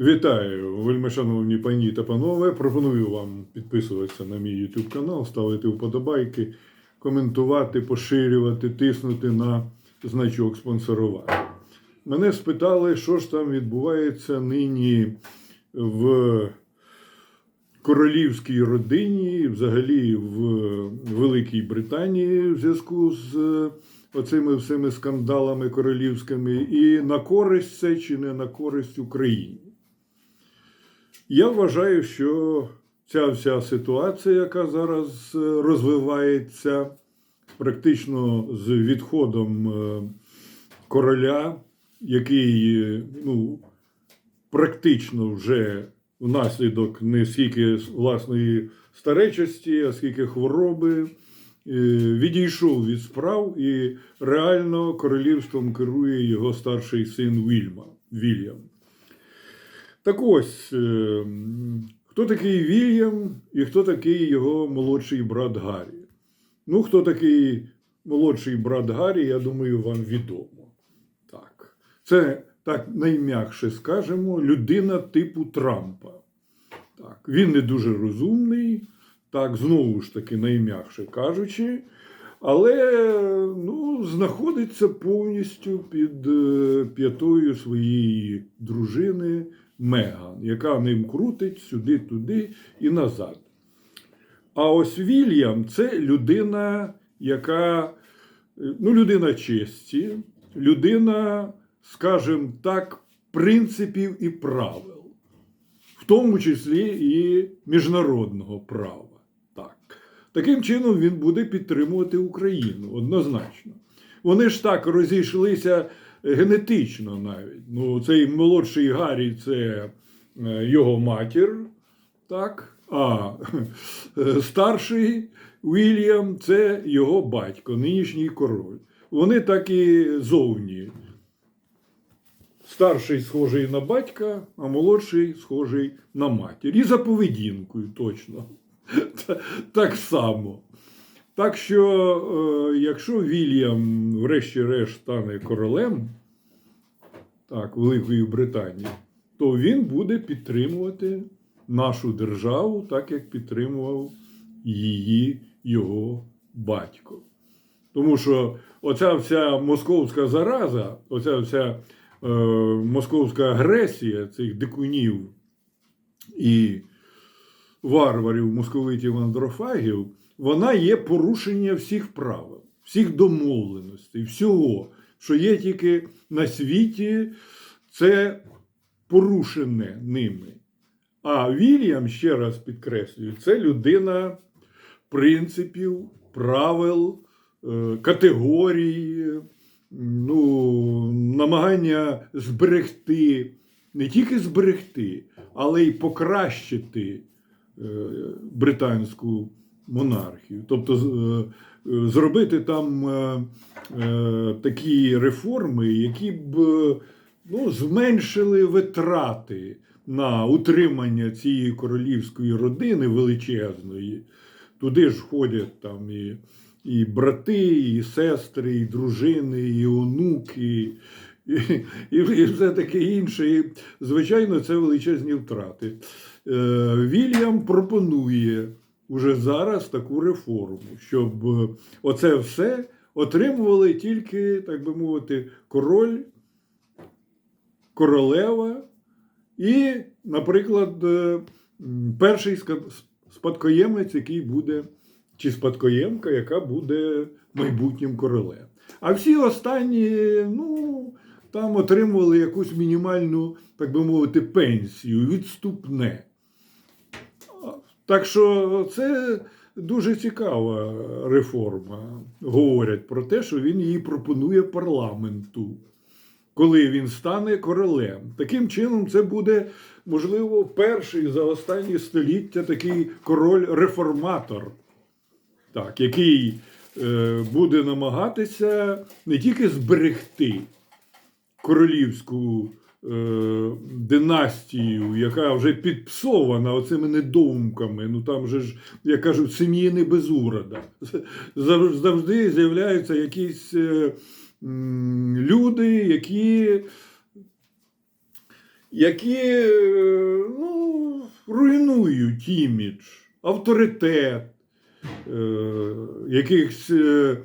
Вітаю, вельмишановні пані та панове. Пропоную вам підписуватися на мій YouTube канал, ставити вподобайки, коментувати, поширювати, тиснути на значок спонсорування. Мене спитали, що ж там відбувається нині в королівській родині, взагалі в Великій Британії в зв'язку з оцими всіми скандалами королівськими, і на користь це чи не на користь Україні. Я вважаю, що ця вся ситуація, яка зараз е, розвивається, практично з відходом е, короля, який е, ну, практично вже внаслідок не скільки власної старечості, а скільки хвороби, відійшов від справ і реально королівством керує його старший син Вільма, Вільям. Так ось, е, хто такий Вільям і хто такий його молодший брат Гаррі? Ну, хто такий молодший брат Гаррі, я думаю, вам відомо. Так. Це так найм'якше скажемо, людина типу Трампа. Так. Він не дуже розумний, так, знову ж таки, найм'якше кажучи, але ну, знаходиться повністю під е, п'ятою своєї дружини Меган, яка ним крутить сюди-туди і назад. А ось Вільям це людина, яка ну, людина честі, людина, скажімо так, принципів і правил, в тому числі і міжнародного права. Так. Таким чином він буде підтримувати Україну однозначно. Вони ж так розійшлися генетично навіть. Ну, цей молодший Гаррі це е, його матір, так? а старший Вільям це його батько, нинішній король. Вони так і зовні. Старший схожий на батька, а молодший схожий на матір. І за поведінкою точно. Так само. Так що, е, якщо Вільям, врешті-решт, стане королем так, Великої Британії, то він буде підтримувати нашу державу, так як підтримував її його батько. Тому що оця вся московська зараза, оця вся е, московська агресія цих дикунів і варварів, московитів андрофагів, вона є порушення всіх правил, всіх домовленостей, всього, що є тільки на світі, це порушене ними. А Вільям, ще раз підкреслюю, це людина принципів, правил, е, категорій, ну, намагання зберегти, не тільки зберегти, але й покращити е, британську монархію. Тобто е, зробити там е, е, такі реформи, які б ну, зменшили витрати на утримання цієї королівської родини величезної. Туди ж входять там і, і брати, і сестри, і дружини, і онуки, і, і, і все таке інше. І, звичайно, це величезні втрати. Е, Вільям пропонує уже зараз таку реформу, щоб е, оце все отримували тільки, так би мовити, король, королева і, наприклад, е, перший спадкоємець, який буде, чи спадкоємка, яка буде майбутнім королем. А всі останні, ну, там отримували якусь мінімальну, так би мовити, пенсію, відступне. Так що це дуже цікава реформа. Говорять про те, що він її пропонує парламенту, коли він стане королем. Таким чином, це буде, можливо, перший за останні століття такий король-реформатор, так, який е, буде намагатися не тільки зберегти королівську династію, яка вже підпсована оцими недоумками. Ну там же ж, як кажуть, сім'ї не без урада. Зав- Завжди з'являються якісь е, люди, які які е, ну, руйнують імідж, авторитет е, якихось е,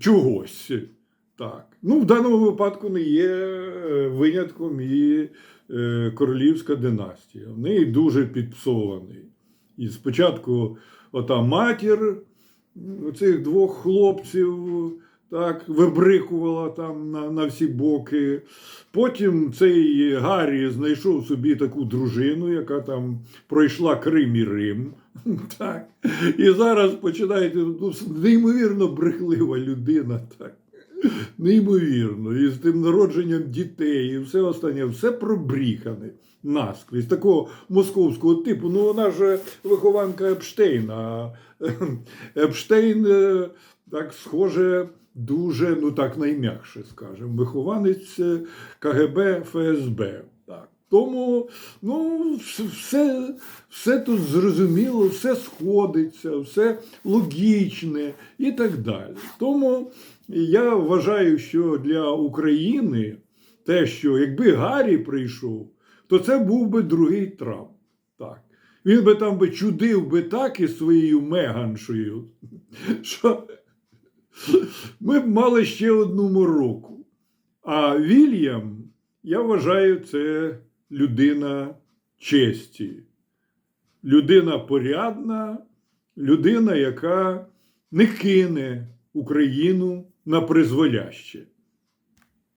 чогось. Так. Ну, в даному випадку не є е, винятком і е, королівська династія. В неї дуже підпсований. І спочатку ота матір цих двох хлопців так, вибрикувала там на, на всі боки. Потім цей Гаррі знайшов собі таку дружину, яка там пройшла Крим і Рим. Так. І зараз починаєте ну, неймовірно брехлива людина. Так. Неймовірно, і з тим народженням дітей, і все останнє, все пробріхане наскрізь, такого московського типу. Ну, вона ж вихованка Епштейна. а Епштейн, е, так схоже, дуже, ну так найм'якше скажемо, вихованець е, КГБ ФСБ. Так. Тому ну, все, все тут зрозуміло, все сходиться, все логічне і так далі. Тому я вважаю, що для України те, що якби Гаррі прийшов, то це був би другий Трамп. Так. Він би там би чудив би так із своєю меганшою, що ми б мали ще одну мороку. А Вільям, я вважаю, це людина честі, людина порядна, людина, яка не кине Україну на призволяще.